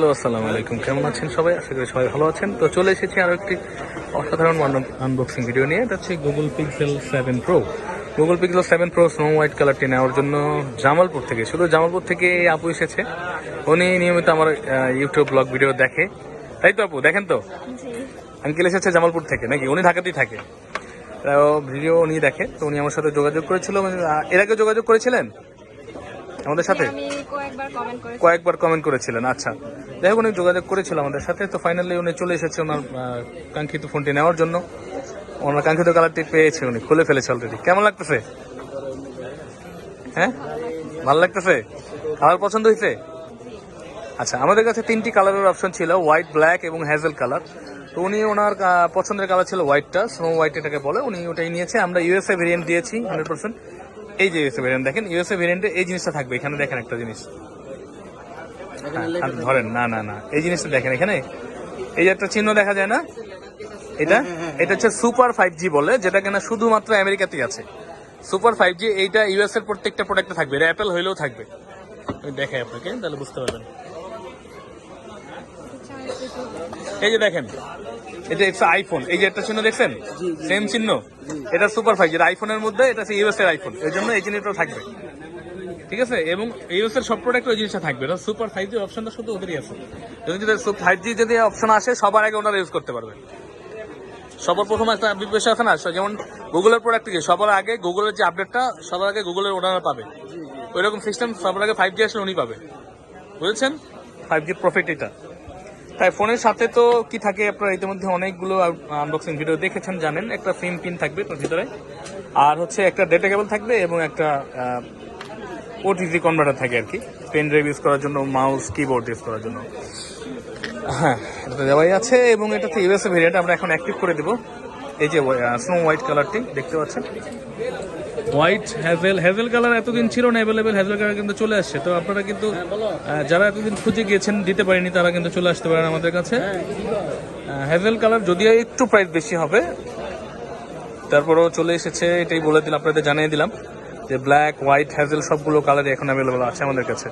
Hello আসসালামু আলাইকুম। কেমন আছেন সবাই? আশা করি সবাই ভালো আছেন। তো চলে এসেছি আরও একটি অসাধারণ আনবক্সিং ভিডিও নিয়ে। এটা হচ্ছে Google Pixel seven pro Google Pixel seven pro snow white কালারটি নেওয়ার জন্য জামালপুর থেকে। শুধু জামালপুর থেকে আপু এসেছে। উনি নিয়মিত আমার ইউটিউব ব্লগ ভিডিও দেখে। তাই তো আপু? দেখেন তো? আঙ্কেল এসেছে জামালপুর থেকে নাকি? উনি ঢাকাতেই থাকে। ভিডিও উনি দেখে। তো উনি আমার সাথে যোগাযোগ করেছিল। মানে, এর আগে যোগাযোগ করেছিলেন? আমাদের সাথে? কয়েকবার কমেন্ট করেছিলেন আচ্ছা। যাই হোক উনি যোগাযোগ করেছিল আমাদের সাথে তো ফাইনালি উনি চলে এসেছে ওনার কাঙ্ক্ষিত ফোনটি নেওয়ার জন্য। ওনার কাঙ্ক্ষিত কালারটি পেয়েছে উনি খুলে ফেলেছে অলরেডি কেমন লাগতেছে? হ্যাঁ? ভালো লাগতেছে? কালার পছন্দ হয়েছে? আচ্ছা আমাদের কাছে তিনটি কালারের অপশন ছিল হোয়াইট ব্ল্যাক এবং হ্যাজেল কালার তো উনি ওনার পছন্দের কালার ছিল হোয়াইটটা স্নো হোয়াইট এটাকে বলে উনি ওটাই নিয়েছে। আমরা ইউএসএ ভেরিয়েন্ট দিয়েছি হান্ড্রেড পার্সেন্ট এই যে ইউএসএ ভেরিয়েন্ট দেখেন ইউএসএ ভেরিয়েন্টে এই জিনিসটা থাকবে এখানে দেখেন একটা জিনিস। হ্যাঁ, ধরেন না না না এই জিনিসটা দেখেন এখানে। এই যে একটা চিহ্ন দেখা যায় না? এটা? এটা হচ্ছে সুপার ফাইভ জি বলে যেটা কেনা শুধুমাত্র আমেরিকাতেই আছে। সুপার ফাইভ জি এইটা ইউএস এর প্রত্যেকটা প্রোডাক্টে থাকবে এটা অ্যাপেল হইলেও থাকবে। আমি দেখাই আপনাকে তাহলে বুঝতে পারবেন। এই যে দেখেন এটা একটা আইফোন এই যে একটা চিহ্ন দেখছেন? সেম চিহ্ন? এটা সুপার ফাইভ যেটা আইফোনের মধ্যে এটা হচ্ছে ইউএস এর আইফোন এই জন্য এই জিনিসটাও থাকবে। ঠিক আছে? এবং ইউএস এর সব প্রোডাক্ট ওই জিনিসটা থাকবে। সুপার ফাইভ জি অপশনটা শুধু ওদেরই আছে। যদি যদি ফাইভ জি যদি অপশন আসে সবার আগে ওনারা ইউজ করতে পারবে। সবার প্রথম একটা বিষয় আছে না? যেমন গুগলের প্রোডাক্ট থেকে সবার আগে গুগলের যে আপডেটটা সবার আগে গুগলের ওনারা পাবে। ওই রকম সিস্টেম সবার আগে ফাইভ জি আসলে উনি পাবে। বুঝেছেন? ফাইভ জি প্রফিট এটা। তাই ফোনের সাথে তো কি থাকে, আপনারা ইতিমধ্যে অনেকগুলো আনবক্সিং ভিডিও দেখেছেন, জানেন। একটা সিম পিন থাকবে তার ভিতরে। আর হচ্ছে একটা ডেটা কেবল থাকবে এবং একটা ওটিজি কনভার্টার থাকে আর কি। পেন ড্রাইভ ইউজ করার জন্য মাউস কিবোর্ড ইউজ করার জন্য। হ্যাঁ এটা দেওয়াই আছে এবং এটাতে ইউএসএ ভেরিয়েন্ট আমরা এখন অ্যাক্টিভ করে দেব। এই যে স্নো হোয়াইট কালারটি দেখতে পাচ্ছেন? হোয়াইট হ্যাভেল হ্যাভেল কালার এতদিন ছিল না অ্যাভেলেবেল হ্যাভেল কালার কিন্তু চলে আসছে। তো আপনারা কিন্তু যারা এতদিন খুঁজে গিয়েছেন দিতে পারেনি তারা কিন্তু চলে আসতে পারেন আমাদের কাছে। হ্যাভেল কালার যদিও একটু প্রাইস বেশি হবে তারপরেও চলে এসেছে এটাই বলে দিলাম আপনাদের জানিয়ে দিলাম যে ব্ল্যাক হোয়াইট হ্যাজেল সবগুলো কালারই এখন অ্যাভেলেবেল আছে আমাদের কাছে।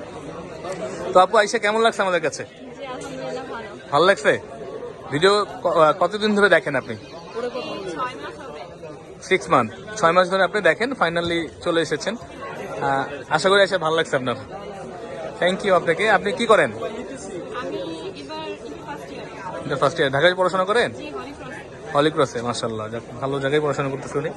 তো আপু আইসা কেমন লাগছে আমাদের কাছে? ভালো। ভালো লাগছে? ভিডিও কতদিন ধরে দেখেন আপনি? সিক্স মান্থ ছয় মাস ধরে আপনি দেখেন ফাইনালি চলে এসেছেন। আশা করি এসে ভালো লাগছে আপনার। থ্যাংক ইউ আপনাকে। আপনি কি করেন? ফার্স্ট ইয়ার ঢাকায় পড়াশোনা করেন? জি হলি ক্রস ক্রসে মাসাল্লাহ ভালো জায়গায় পড়াশোনা করতে শুনি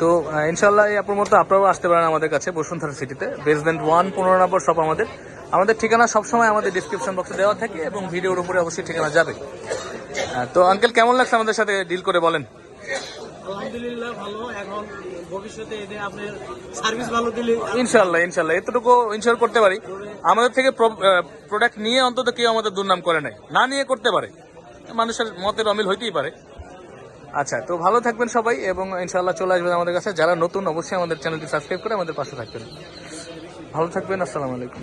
তো ইনশাল্লাহ এই আপনার মতো আপনারাও আসতে পারেন আমাদের কাছে, বসুন্ধরা সিটিতে। বেসমেন্ট ওয়ান পনেরো নম্বর সব আমাদের। আমাদের ঠিকানা সবসময় আমাদের ডিসক্রিপশন বক্সে দেওয়া থাকে এবং ভিডিওর উপরে অবশ্যই ঠিকানা যাবে। তো আঙ্কেল কেমন লাগছে আমাদের সাথে ডিল করে বলেন? আলহামদুলিল্লাহ ভালো এখন ভবিষ্যতে এতে আপনার সার্ভিস ভালো দিলে ইনশাল্লাহ ইনশাল্লাহ এতটুকু ইনশিওর করতে পারি। আমাদের থেকে প্রোডাক্ট নিয়ে অন্তত কেউ আমাদের দুর্নাম করে নাই। না নিয়ে করতে পারে। মানুষের মতের অমিল হইতেই পারে। আচ্ছা তো ভালো থাকবেন সবাই এবং ইনশাল্লাহ চলে আসবেন আমাদের কাছে। যারা নতুন অবশ্যই আমাদের চ্যানেলটি সাবস্ক্রাইব করে আমাদের পাশে থাকবেন। ভালো থাকবেন আসসালামু আলাইকুম।